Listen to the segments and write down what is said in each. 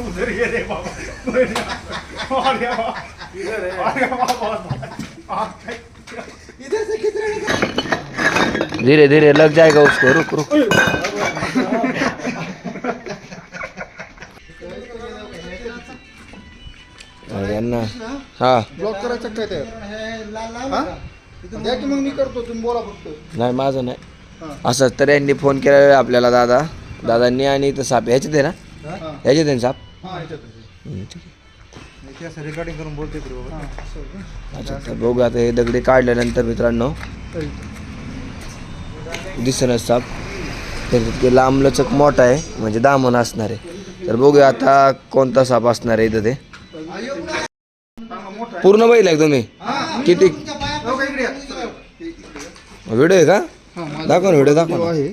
उधर ये रे बाबा अरे बाबा अरे बाबा धीरे धीरे लग जाएगा उसको रुक रुक। यांना हा। ब्लॉक करायचं काय ते? हा? द्या की मग मी करतो तुम्ही बोला फक्त. नाही माझं नाही. असं तर यांनी फोन केला आपल्याला दादा. दादांनी आणि इथं साप. ह्याच्यात आहे ना? हा. ह्याच्यात आहे ना साप? हा हम्म, ठीक आहे. रेकॉर्डिंग करून बोलते अच्छा तर बघू आता हे दगडी काढल्यानंतर मित्रांनो. दिसणच साप. तर ते लांब लचक मोठा आहे म्हणजे दामन असणार आहे. तर बघूया आता कोणता साप असणार आहे इथं ते. पूर्ण बैल आहे का तुम्ही? किती? व्हिडिओ आहे का? दाखव ना व्हिडिओ दाखव ना. आहे.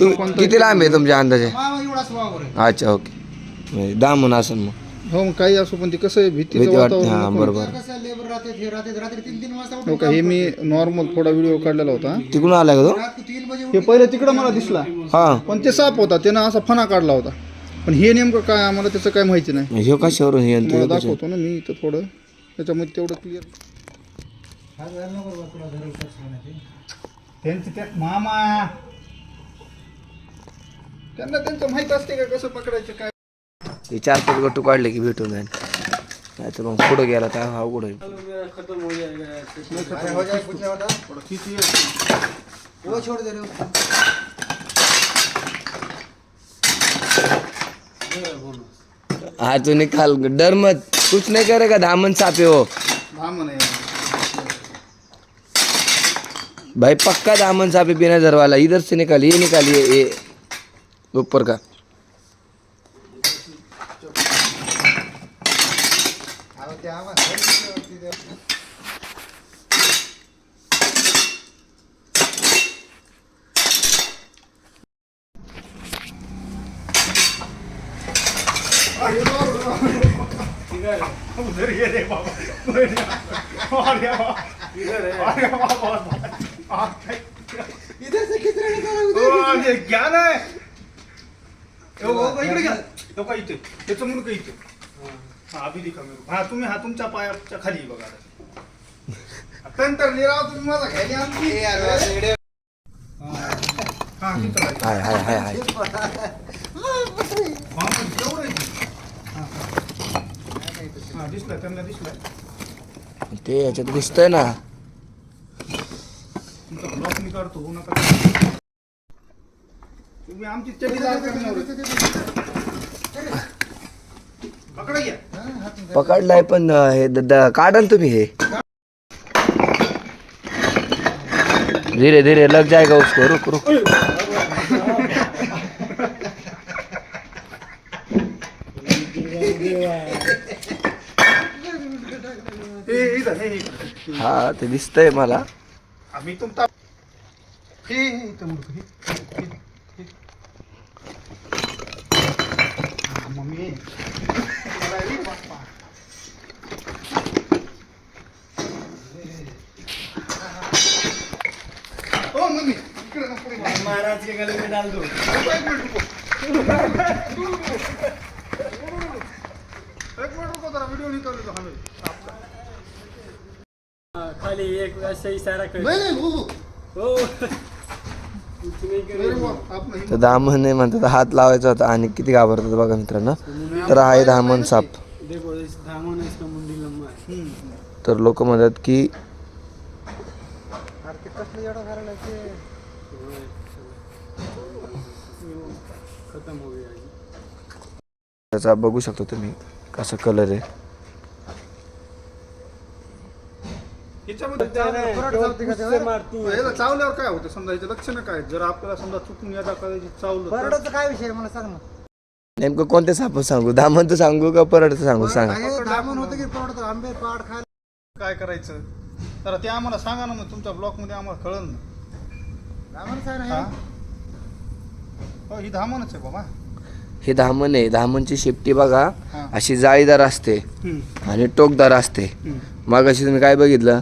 तू किती लांब आहे तुमच्या अंदाजे? अच्छा ओके. म्हणजे दामन असेल मग. हो मग काही असो पण ते कसं आहे भीतीचं भीती वाटते. वातावरण हां नको. बरोबर. हो का हे मी नॉर्मल थोडा व्हिडिओ काढलेला होता. तिकडून आलाय का तो? हे पहिले तिकडं मला दिसला. हा. पण ते साप होता त्यानं असा फणा काढला होता. पण हे नेमकं काय आम्हाला त्याचं काय माहिती नाही. ह्यो कशावरून हे आणि मला तो कशा- दाखवतो ना मी इथं थोडं त्याच्यामध्ये तेवढं क्लिअर मामा. त्यांना त्यांचं माहीत असते का कसं पकडायचं काय? हे चार पाच गट्टू काढले की भेटून जाईल नाही तर मग पुढं गेला तर अवघड होईल. हाँ तो निकाल. डर मत कुछ नहीं करेगा दामन सापे हो? धामण आहे. भाई पक्का दामन सापे बिना जर वाला इधर से निकालिए निकालिए ये ऊपर का। उधर ये बाबा। अरे बाबा अरे बाबा अरे ज्ञान आहे हो, हो, इकडे घ्या हो का इथे त्याचं मुलगा इथे हा अभि दिखा मेरे हा तुम्ही हा तुमच्या पायाच्या खाली बघा आता. निराव तुम्ही माझा घ्यायला आमची हा तिथं हाय हाय हाय हाय हा, पण तेवढं हा. हा त्यांना दिसलं ते याच्यात ना तुमचा ब्लॉक मी काढतो हो नका तुम्ही आमची चटी लाल करणार होते. पकडा घ्या पकडलाय पण अं, हे द- द- काढा ना तुम्ही हे. धीरे धीरे लग जाएगा उसको रुक रुक. हे हे इथं, हे. हा ते दिसतंय मला. आम्ही तुमचा हे हे इथं मुडकं, हे, हे, हे. हा, मम्मी मला हे बाप्पा. ओ मम्मी इकडे नको रे बाबा. महाराज के गले में डाल दो एक मिनिट रुको. एक मिनिट रुको जरा व्हिडिओ निकाल देतो हमें खाली एक ऐसे इशारा कर नाही नाही हो, हो. कुछ नहीं तर दामन नाही म्हणतात हात लावायचा होता आणि किती घाबरतात बघा मित्रांनो. तर हा आहे दामन साप. देखो इस धामन इसका मुंडी लंबा है. तर लोक म्हणतात की खत्म हो गया. जी त्याचा बघू शकतो तुम्ही कसा कलर आहे. मारती है याला चावल्यावर काय होतं समजा याचं लक्षण काय जर आपल्याला समजा चुकून याचा कदाचित चावलं तर- परडाचं काय विषय मला सांग ना. नेमकं कोणते साप सांगू? दामनचं सांगू का परडचं सांगू? सांगा. हे धामण होतं की परडत आंबे पाड खायला. काय करायचं? तर ते आम्हाला सांगा ना मग तुमच्या ब्लॉकमध्ये आम्हाला कळलं ना. धामण सांग ना हा? हे. हो ही धामणच आहे बाबा. हे धामण आहे. धामणची शेपटी बघा. हा. अशी जाळीदार असते आणि टोकदार असते. मग अशी तुम्ही काय बघितलं?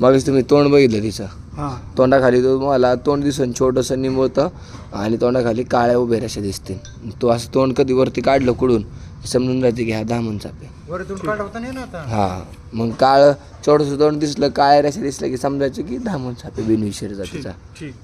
मगच तुम्ही तोंड बघितलं तिचं? हा. तोंडाखाली तो मला तोंड दिसून छोटंसं निमवतं आणि तोंडाखाली काळ्या उभ्या रेषा दिसतील. तो असं तोंड कधी वरती काढलं कुडून समजून जाते की हा दामन साप आहे. वरतून काढवता नाही ना आता? हा. मग काळ छोटंसं तोंड दिसलं काळ्या रेषा दिसल्या की समजायचं की दामन आहे बिनविषय जातीचा. ठीक.